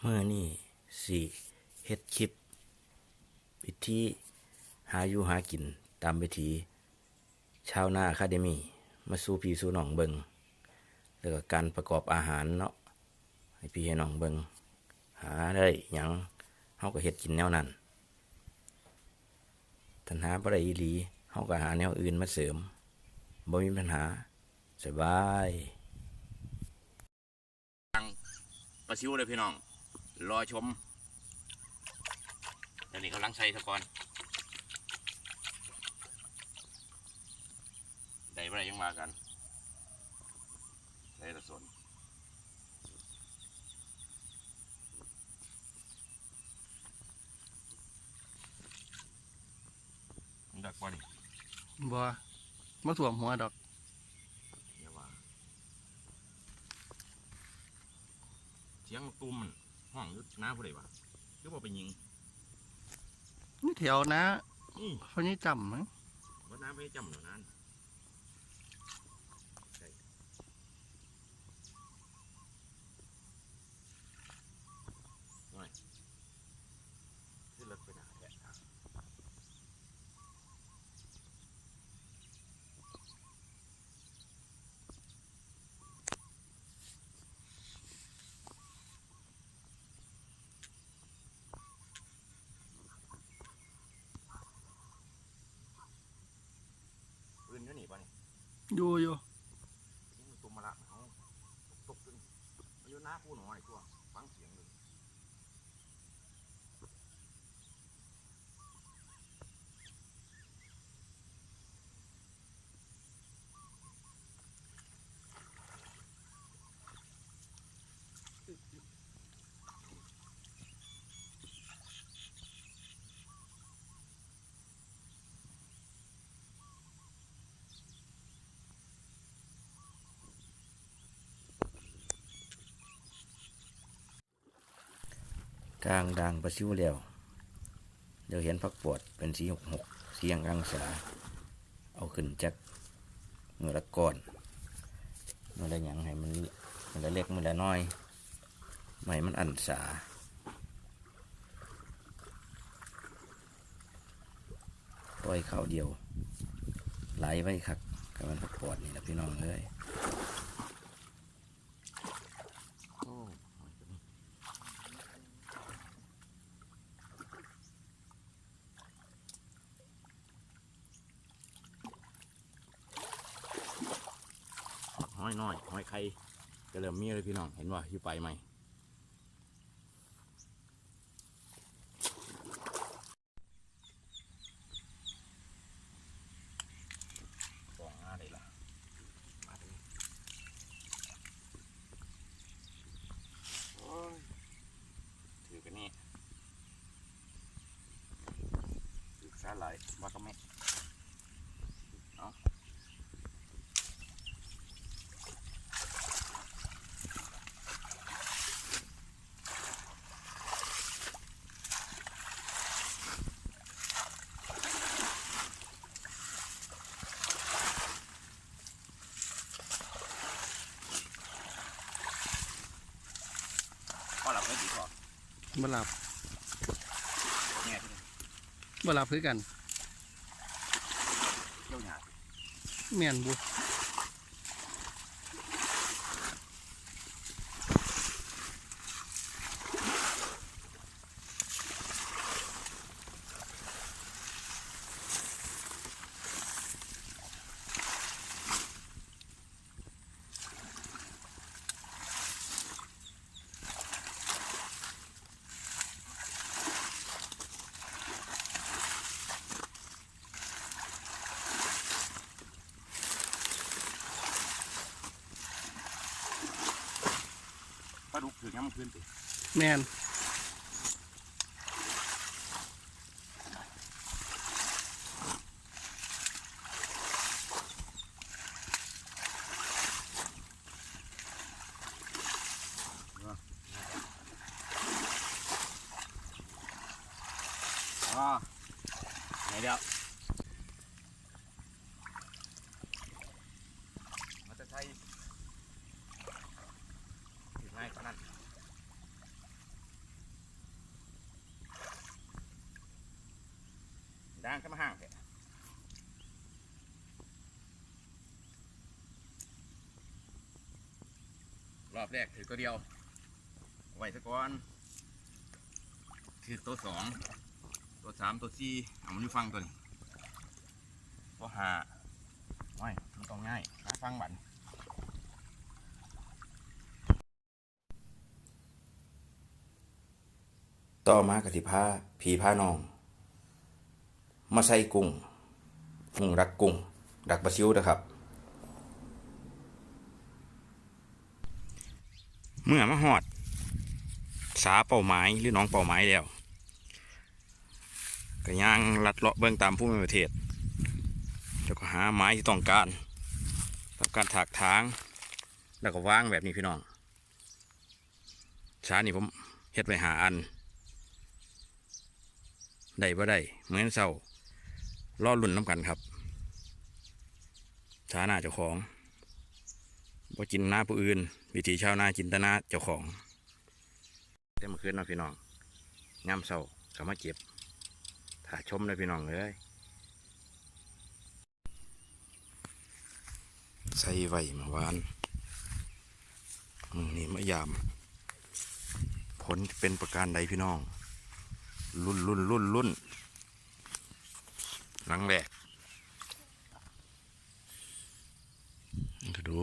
เมื่อนี่สี่เฮ็ดคลิป วิธีหาอยู่หากินตามวิถีชาวนาคาเดมีมาสู่พี่สู่น้องเบิงแล้วก็การประกอบอาหารเนาะให้พี่ให้น้องเบิงหาได้หยังเฮาก็เฮ็ดกินแนวนั้นทันหาบ่ได้อีหลีเฮาก็หาแนวอื่นมาเสริมบ่มีปัญหาสบายปลาซิวเลยพี่น้อง รอชมตอนนี้กำลังใส่สะกอนได้บ่ไรยังมากันได้ละสนดักบ่นี่บ่มาถ่วมหัวดอกอย่าว่าเสียงตุ้มมัน ห้องอยุดน้าผู้ใดวะคือบ่ไปยิงนี่แถวนะนี่เขานี่จำมั้งว่าน้ำไม่จำเดี๋ยวนั้นได้หน่อยขึ้นรถไปหนาแท้ทางปืนอยู่นี่ป่ะนี่ อยู่อยู่ ยังมันตุ่มมาละเขาตกตึงอายุหน้าผู้หนอไอ้ตัวฟังเสียงเลย กลางดังประชิวแล้วเดี๋ยวเห็นพักปวดเป็นสีหกหกเสียงกังสา เอาขึ้นจากมือละก้อนมือละหยังให้มันมือละเล็กมือละน้อยไม้มันอันสาปล่อยเข้าเดียวไหลไว้ครับกับมันพักปวดนี่แหละพี่น้องเอ้ยโอ้ห้ อยน้อยห้อยไข่ก็เริ่มมีเลยพี่น้อง เห็นว่าอยู่ไปไหมสองห้าเลยล่ะมาดูโอ้ยถือกันนี่ถือซาไหลวากาเมะเอาก็หลับไม่ดีพอ บ่หลับแง่ที่นี่บ่หลับคือกันเที่ยวหยาดแม่นบุ ย้ำขึ้นติแม่นอ๋อไหนเดียวมันจะใช้ถือง่ายขนาดางก็มาห่างแต่รอบแรกถือตัวเดียว ไว้ซะก่อนถือตัวสอง ตัวสามตัวสี่เอามันอยู่ฟังตัวนี้ตัวห้าไม่มันต้องง่ายหาฟังบันต่อมากสิพาผีพานอง มาใส่กุ้งกุ้งรักกุ้งรักปลาซิวนะครับ เมื่อมาหอด สาเป่าไม้หรือน้องเป่าไม้แล้วก็ย่างลัดเลาะเบื้องตามผู้มีประเทศแล้วก็หาไม้ที่ต้องการทำการถากทาง แล้วก็วางแบบนี้พี่น้องช้านี่ผมเฮ็ดไปหาอัน ได้บ่ได้เหมือนเศร้า รอลุ่นน้ำกันครับช้าหน้าเจ้าของบ่กินหน้าผู้อื่น วิธีชาวนาจินตนาเจ้าของแต่เมื่อคืนนะพี่น้องงามเศร้าก็มาเจ็บถ้าชมเลยพี่น้องเลยใส่ไว้มื่อวานนี่มายาม ผลเป็นประการใดพี่น้อง รุ่นรุ่นรุ่นรุ่น หลังแรกดูดู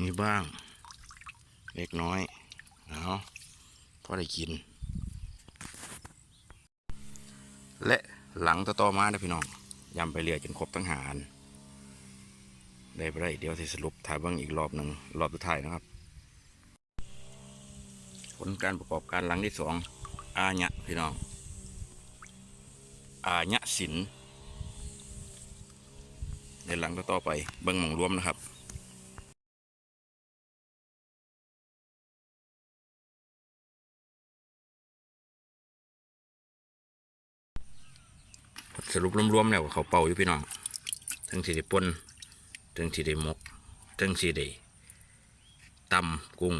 นี่บ้าง เล็กน้อยเอาพอได้กิน และหลังต่อมาเด้อพี่น้องยำไปเรือยจนครบทั้งหาร ได้ไปได้เดี๋ยวสิสรุปถ่ายบิ่งอีกรอบหนึ่งรอบสุดท้ายนะครับ ลการประกอบการหลังที่สองอาญะพี่น้อง อาญะศิลป์ในหลังต่อๆไปเบิ่งหมองรวมนะครับสรุปรวมๆแล้วเขาเป่าอยู่พี่น้องทั้งสีได้ปนทั้งสีได้มกทั้งสีได้ตำกุ้ง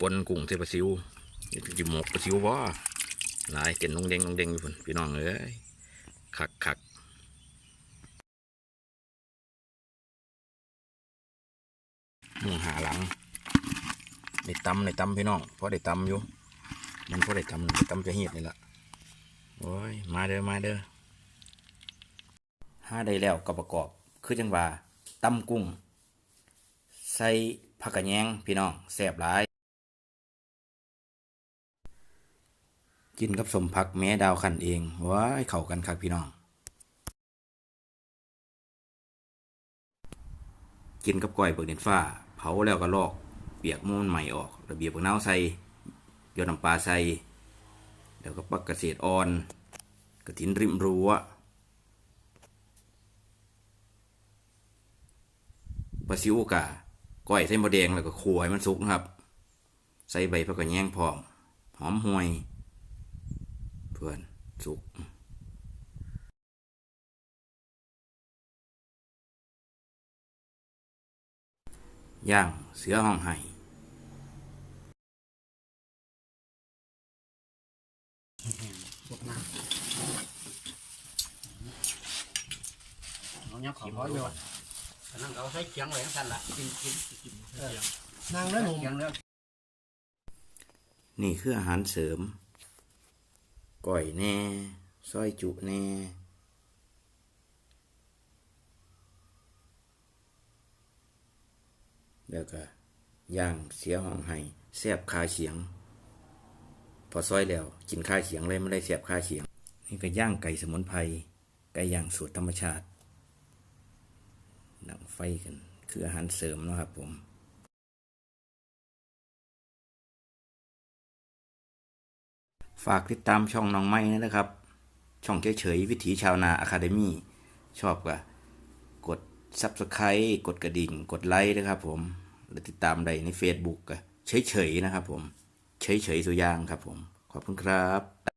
ปนกุ้งเทปซิวนี่จิหมกปลาซิวบ่หลายเกินนงเด้งนงเด้งอยู่พุ่นพี่น้องเอ้ยคักคักหมุงหาหลังได้ตำได้ตำพี่น้องเพอได้ตำอยู่มันเพอได้ตำได้ตำจะเหียดนี่ละโอ้ยมาเด้อมาเด้อห้าได้แล้วก็ประกอบ คือจังว่าตำกุ้ง ใส่ผักกะแยงพี่น้องแซ่บหลาย กินกับสมผักแม้ดาวขันเองว้ายเข้ากันครับพี่น้อง กินกับก้อยเบิกเด็นฟ้า เผาแล้วก็ลอก เปียกมูนใหม่ออก ระเบียบเบิกนาใส่โยนน้ำปลาใส่แล้วก็ปักเกษตรอ่อน กระถินริมรั้วปลาซิวกะก้อยใส่หมะแดงแล้วก็ขวให้มันสุกนะครับ ใส่ใบผักกระแยงพร้อม หอมห่วย เพื่อนสุกย่างเสือห้องไห้เอาเนี่ยขอพออยู่อันนั่งเอาใส่เคียงไว้ทั้งทันละกินกินกินเออนั่งแล้วหนุ่มเคียงแล้วนี่คืออาหารเสริม ก่อยแน่ซอยจุแน่แล้วก็ย่างเสียห้องไห้แซบคาเฉียง พอซอยแล้วกินคาเฉียงเลยไม่ได้แซบคาเฉียง นี่ก็ย่างไก่สมุนไพรไก่ย่างสูตรธรรมชาติดังไฟกัน คืออาหารเสริมนะครับผม ฝากติดตามช่องน้องไม้นะครับ ช่องเฉยๆวิถีชาวนาอะคาเดมี่ชอบก็กด Subscribe กดกระดิ่ง กดไลค์นะครับผมและติดตามได้ใน Facebook ก็เฉยๆนะครับผมเฉยๆสุยางครับผม ขอบคุณครับ